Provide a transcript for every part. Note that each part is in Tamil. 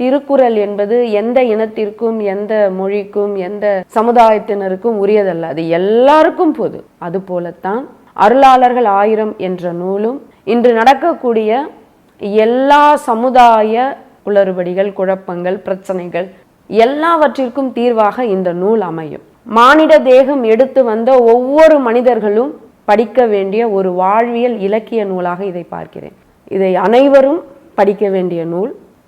திருக்குறள் என்பது எந்த இனத்திற்கும் எந்த மொழிக்கும் எந்த சமுதாயத்தினருக்கும் உரியதல்ல. அது எல்லாருக்கும் பொது. அது போலத்தான் அருளாளர்கள் ஆயிரம் என்ற நூலும் இன்று நடக்கக்கூடிய எல்லா சமுதாய குளறுபடிகள் குழப்பங்கள் பிரச்சனைகள் எல்லாவற்றிற்கும் தீர்வாக இந்த நூல் அமையும். மானிட தேகம் எடுத்து வந்த ஒவ்வொரு மனிதர்களும் படிக்க வேண்டிய ஒரு வாழ்வியல் இலக்கிய நூலாக இதை பார்க்கிறேன். இதை அனைவரும் படிக்க வேண்டிய நூல்.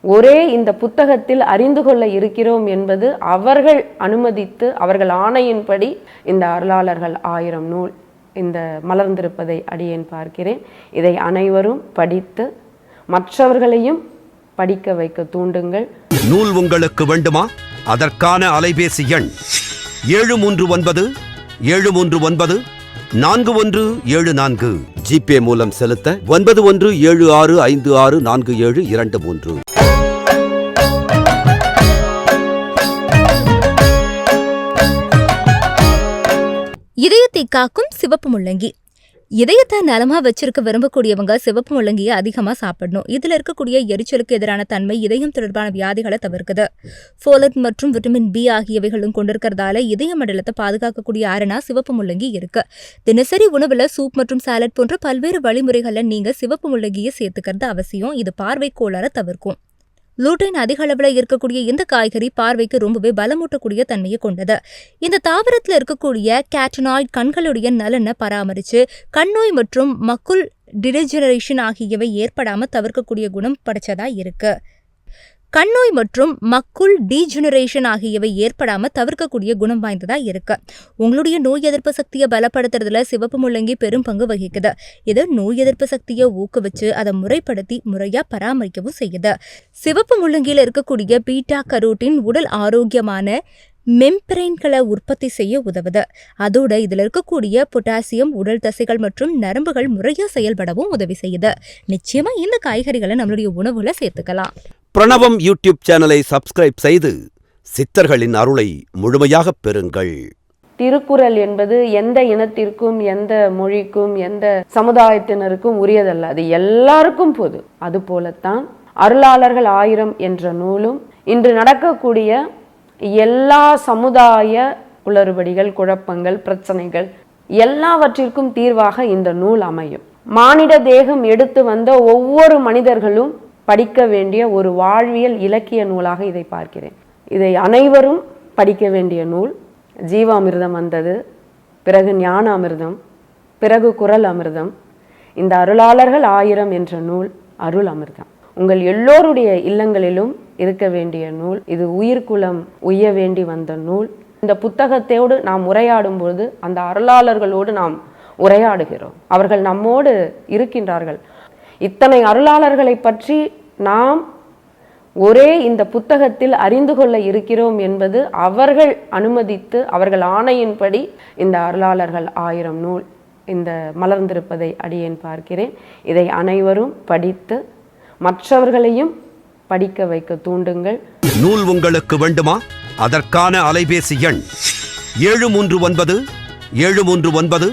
ஒரே இந்த புத்தகத்தில் அறிந்து கொள்ள இருக்கிறோம் என்பது அவர்கள் அனுமதித்து அவர்கள் ஆணையின்படி இந்த அருளாளர்கள் ஆயிரம் நூல் இந்த மலர்ந்திருப்பதை அடியேன் பார்க்கிறேன். இதை அனைவரும் படித்து மற்றவர்களையும் படிக்க வைக்க தூண்டுங்கள். நூல் உங்களுக்கு வேண்டுமா? அதற்கான அலைபேசி எண் ஏழு மூன்று ஒன்பது ஏழு மூன்று ஒன்பது நான்கு ஒன்று ஏழு நான்கு. ஜிபே மூலம் செலுத்த ஒன்பது ஒன்று ஏழு ஆறு ஐந்து ஆறு நான்கு ஏழு இரண்டு மூன்று. இதயத்தை காக்கும் சிவப்பு முள்ளங்கி. இதயத்தை நலமாக வச்சிருக்க விரும்பக்கூடியவங்க சிவப்பு முள்ளங்கியை அதிகமாக சாப்பிடணும். இதில் இருக்கக்கூடிய எரிச்சலுக்கு எதிரான தன்மை இதயம் தொடர்பான வியாதிகளை தவிர்க்குது. ஃபோலட் மற்றும் விட்டமின் பி ஆகியவைகளும் கொண்டிருக்கிறதால இதய மண்டலத்தை பாதுகாக்கக்கூடிய அரணா சிவப்பு முள்ளங்கி இருக்கு. தினசரி உணவில் சூப் மற்றும் சாலட் போன்ற பல்வேறு வழிமுறைகளை நீங்கள் சிவப்பு முள்ளங்கியை சேர்த்துக்கிறது அவசியம். இது பார்வை கோளாற தவிர்க்கும். லூட்டைன் அதிக அளவில் இருக்கக்கூடிய இந்த காய்கறி பார்வைக்கு ரொம்பவே பலமூட்டக்கூடிய தன்மையை கொண்டது. இந்த தாவரத்தில் இருக்கக்கூடிய கேட்டனாய்ட் கண்களுடைய நலனை பராமரித்து கண்ணோய் மற்றும் மக்குள் டிடெஜெனரேஷன் ஆகியவை ஏற்படாம தவிர்க்கக்கூடிய குணம் படைச்சதா இருக்கு. கண்ணோய் மற்றும் மக்குள் டீஜெனரேஷன் ஆகியவை ஏற்படாமல் தவிர்க்கக்கூடிய குணம் வாய்ந்ததாக இருக்கு. உங்களுடைய நோய் எதிர்ப்பு சக்தியை பலப்படுத்துறதுல சிவப்பு முள்ளங்கி பெரும் பங்கு வகிக்குது. இது நோய் எதிர்ப்பு சக்தியை ஊக்குவிச்சு அதை முறைப்படுத்தி முறையாக பராமரிக்கவும் செய்யுது. சிவப்பு முள்ளங்கியில் இருக்கக்கூடிய பீட்டா கரோட்டின் உடல் ஆரோக்கியமான மெம்பரைன்களை உற்பத்தி செய்ய உதவுது. அதோட இதில் இருக்கக்கூடிய பொட்டாசியம் உடல் தசைகள் மற்றும் நரம்புகள் முறையாக செயல்படவும் உதவி செய்யுது. நிச்சயமாக இந்த காய்கறிகளை நம்மளுடைய உணவுல சேர்த்துக்கலாம். பிரணவம் யூடியூப் சேனலை சப்ஸ்கிரைப் செய்து சித்தர்களின் அருளை முழுமையாகப் பெறுங்கள். திருக்குறள் என்பது எந்த இனத்திற்கும் எந்த மொழிக்கும் எந்த சமுதாயத்தினருக்கும் உரியதல்ல. அது எல்லாருக்கும் பொது அது போலத்தான் அருளாளர்கள் ஆயிரம் என்ற நூலும் இன்று நடக்கக்கூடிய எல்லா சமுதாய குளறுபடிகள் குழப்பங்கள் பிரச்சனைகள் எல்லாவற்றிற்கும் தீர்வாக இந்த நூல் அமையும். மானிட தேகம் எடுத்து வந்த ஒவ்வொரு மனிதர்களும் படிக்க வேண்டிய ஒரு வாழ்வியல் இலக்கிய நூலாக இதை பார்க்கிறேன். இதை அனைவரும் படிக்க வேண்டிய நூல் ஜீவாமிர்தம் வந்தது பிறகு ஞான அமிர்தம் பிறகு குரல் அமிர்தம் இந்த அருளாளர்கள் ஆயிரம் என்ற நூல் அருள் அமிர்தம். உங்கள் எல்லோருடைய இல்லங்களிலும் இருக்க வேண்டிய நூல் இது உயிர்குலம் உய்ய வேண்டி வந்த நூல். இந்த புத்தகத்தோடு நாம் உரையாடும் பொழுது அந்த அருளாளர்களோடு நாம் உரையாடுகிறோம். அவர்கள் நம்மோடு இருக்கின்றார்கள். இத்தனை அருளாளர்களை பற்றி நாம் ஒரே இந்த புத்தகத்தில் அறிந்து கொள்ள இருக்கிறோம் என்பது அவர்கள் அனுமதித்து அவர்கள் ஆணையின்படி இந்த அருளாளர்கள் ஆயிரம் நூல் இந்த மலர்ந்திருப்பதை அடியேன் பார்க்கிறேன். இதை அனைவரும் படித்து மற்றவர்களையும் படிக்க வைக்க தூண்டுங்கள். நூல் உங்களுக்கு வேண்டுமா? அதற்கான அலைபேசி எண் ஏழு மூன்று ஒன்பது ஏழு மூன்று ஒன்பது